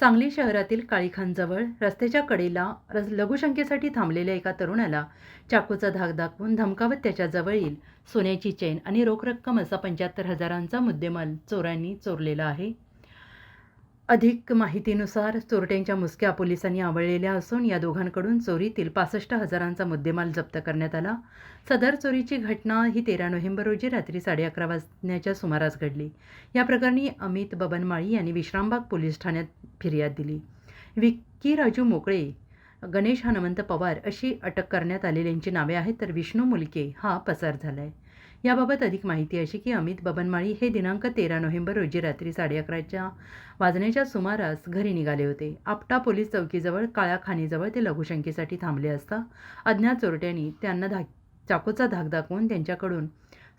सांगली शहरातील काळीखानजवळ रस्त्याच्या कडेला रस लघुशंकेसाठी थांबलेल्या एका तरुणाला चाकूचा धाक दाखवून धमकावत त्याच्याजवळील सोन्याची चेन आणि रोख रक्कम असा पंच्याहत्तर हजारांचा मुद्देमाल चोरांनी चोरलेला आहे. अधिक माहितीनुसार चोरट्यांच्या मुसक्या पोलिसांनी आवळलेल्या असून या दोघांकडून चोरीतील पासष्ट हजारांचा मुद्देमाल जप्त करण्यात आला. सदर चोरीची घटना ही तेरा नोव्हेंबर रोजी रात्री साडे अकरा वाजण्याच्या सुमारास घडली. या प्रकरणी अमित बबनमाळी यांनी विश्रामबाग पोलीस ठाण्यात फिर्याद दिली. विक्की राजू मोकळे गणेश हनुमंत पवार अशी अटक करण्यात आलेल्यांची नावे आहेत तर विष्णू मुलके हा पसार झाला आहे याबाबत अधिक माहिती अशी की अमित बबनमाळी हे दिनांक तेरा नोव्हेंबर रोजी रात्री साडे अकराच्या वाजण्याच्या सुमारास घरी निघाले होते. आपटा पोलीस चौकीजवळ काळ्या खाणीजवळ ते लघुशंकेसाठी थांबले असता अज्ञात चोरट्यांनी त्यांना धाक चाकूचा धाक दाखवून त्यांच्याकडून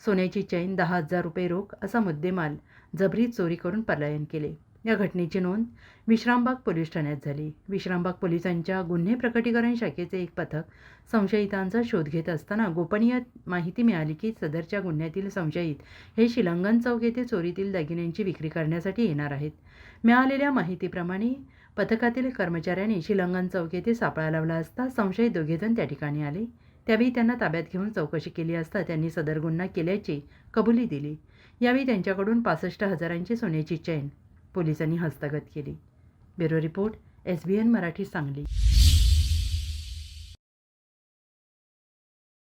सोन्याची चैन दहा हजार रुपये रोख असा मुद्देमाल जबरी चोरी करून पलायन केले. या घटनेची नोंद विश्रामबाग पोलीस ठाण्यात झाली. विश्रामबाग पोलिसांच्या गुन्हे प्रकटीकरण शाखेचे एक पथक संशयितांचा शोध घेत असताना गोपनीय माहिती मिळाली की सदरच्या गुन्ह्यातील संशयित हे शिलंगन चौक येथे चोरीतील दागिन्यांची विक्री करण्यासाठी येणार आहेत. मिळालेल्या माहितीप्रमाणे पथकातील कर्मचाऱ्यांनी शिलंगन चौक येथे सापळा लावला असता संशयित दोघेजण त्या ठिकाणी आले. त्यावेळी त्यांना ताब्यात घेऊन चौकशी केली असता त्यांनी सदर गुन्हा केल्याची कबुली दिली. यावेळी त्यांच्याकडून पासष्ट हजारांची सोन्याची चैन पोलिसांनी हस्तगत केली. Bureau report S B N Marathi Sangli.